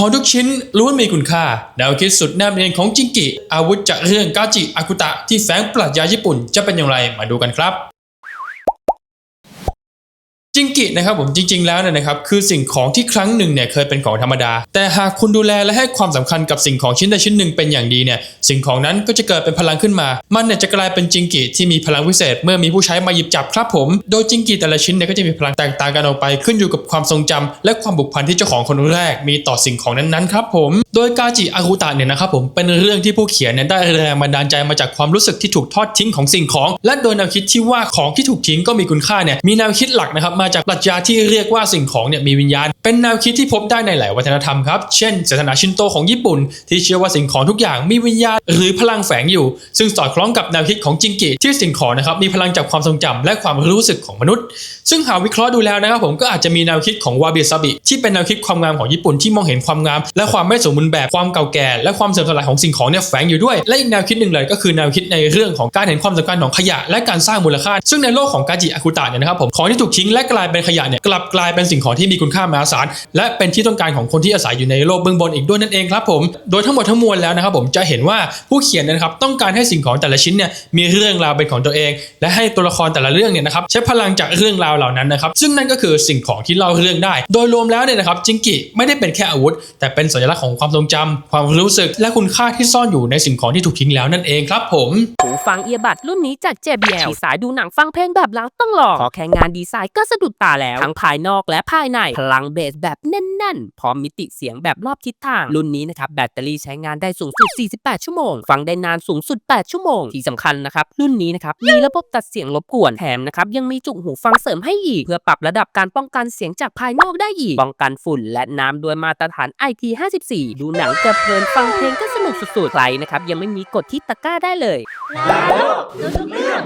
ของทุกชิ้นล้วนมีคุณค่า แนวคิดสุดแนบเนียนของจิงกิ อาวุธจากเรื่องกาจิอากุตะที่แฝงปรัชญาญี่ปุ่นจะเป็นอย่างไรมาดูกันครับ จิงกินะครับผมจริง ๆแล้วเนี่ยนะครับคือสิ่งของที่ครั้งหนึ่งเนี่ยเคยเป็นของธรรมดา แต่หากคุณดูแลและให้ความสำคัญกับสิ่งของชิ้นใดชิ้นหนึ่งเป็นอย่างดีเนี่ยสิ่งของนั้นก็จะเกิดเป็นพลังขึ้นมา มันเนี่ยจะกลายเป็นจิงกิที่มีพลังพิเศษ เมื่อมีผู้ใช้มาหยิบจับครับผม โดยจิงกิแต่ละชิ้นเนี่ยก็จะมีพลังแตกต่างกันออกไป ขึ้นอยู่กับความทรงจำและความบุกพันที่เจ้าของคนแรก มีต่อสิ่งของนั้นๆครับผมโดยกาจิอากุตะเนี่ยนะครับผมเป็นเรื่องที่ผู้เขียนเนี่ยได้แรงบันดาลใจมาจากความรู้สึกที่ถูกทอดทิ้งของสิ่งของ และโดยแนวคิดที่ว่าของที่ถูกทิ้งก็มีคุณค่าเนี่ยมีแนวคิดหลักนะครับมาจากปรัชญาที่เรียกว่าสิ่งของเนี่ยมีวิญญาณ เป็นแนวคิดที่พบได้ในหลายวัฒนธรรมครับ เช่นศาสนาชินโตของญี่ปุ่น ที่เชื่อว่าสิ่งของทุกอย่างมีวิญญาณหรือพลังแฝงอยู่ ซึ่งสอดคล้องกับแนวคิดของจิงกิที่สิ่งของนะครับมีพลังจากความทรงจำและความรู้สึกของมนุษย์ ซึ่งหาวิเคราะห์ดูแล้วนะครับผมก็อาจจะมีแนวคิดของวาเบิซาบิที่เป็นแนวคิดความงามของญี่ปุ่นที่มองเห็นความงาม และความไม่สมบูรณ์แบบความเก่าแก่และความเสื่อมสลายของสิ่งของเนี่ยแฝงอยู่ด้วย และอีกแนวคิดหนึ่งเลยก็คือแนวคิดในเรื่องของการเห็นความสำคัญของขยะ และการสร้างมูลค่า ซึ่งในโลกของกาจิอากุตะเนี่ยนะครับผมของที่ถูกทิ้งและกลายเป็นขยะเนี่ยกลับกลายเป็นสิ่งของที่มีคุณค่ามหาศาลและเป็นที่ต้องการของคนที่อาศัยอยู่ในโลกเบื้องบนอีกด้วยนั่นเองครับผมโดยทั้งหมดทั้งมวลแล้วนะครับผมจะเห็นว่าผู้เขียนเนยนะครับต้องการให้สิ่งของแต่ละชิ้นเนี่ยมีเรื่องราวเป็นของตัวเอง และให้ตัวละครแต่ละเรื่องเนี่ยนะครับใช้พลังจากเรื่องราวเหล่านั้นนะครับซึ่งนั่นก็คือสิ่งของที่เล่าเรื่องได้ โดยรวมแล้วเนี่ยนะครับจิงกิไม่ได้เป็นแค่อาวุธ แต่เป็นสัญลักษณ์ของความทรงจำความรู้สึก และคุณค่าที่ซ่อนอยู่ในสิ่งของที่ถูกทิ้งแล้วนั่นเองครับผมหูฟังเอียบัดรุ่นนี้จาก JBL ที่สายดูหนังฟังเพลงแบบเราต้องลองขอแค่งานดีไซน์ก็สะดุดตาแล้ว ทั้งภายนอกและภายใน พลังเบสแบบแน่นๆ พร้อมมิติเสียงแบบรอบทิศทาง รุ่นนี้นะครับแบตเตอรี่ใช้งานได้สูงสุด 48 ชั่วโมง ฟังได้นานสูงสุด 8 ชั่วโมง ที่สำคัญนะครับ รุ่นนี้นะครับ มีระบบตัดเสียงรบกวน แถมนะครับ ยังมีจุกหูฟังเสริมให้อีก เพื่อปรับระดับการป้องกันเสียงจากภายนอกได้อีก ป้องกันฝุ่น และน้ำด้วยมาตรฐาน IP54 ดูหนังจะเพลินฟังเพลงก็สนุกสุดๆใครนะครับยังไม่มีกดที่ตะกร้าได้เลยแล้วทุกเรื่อง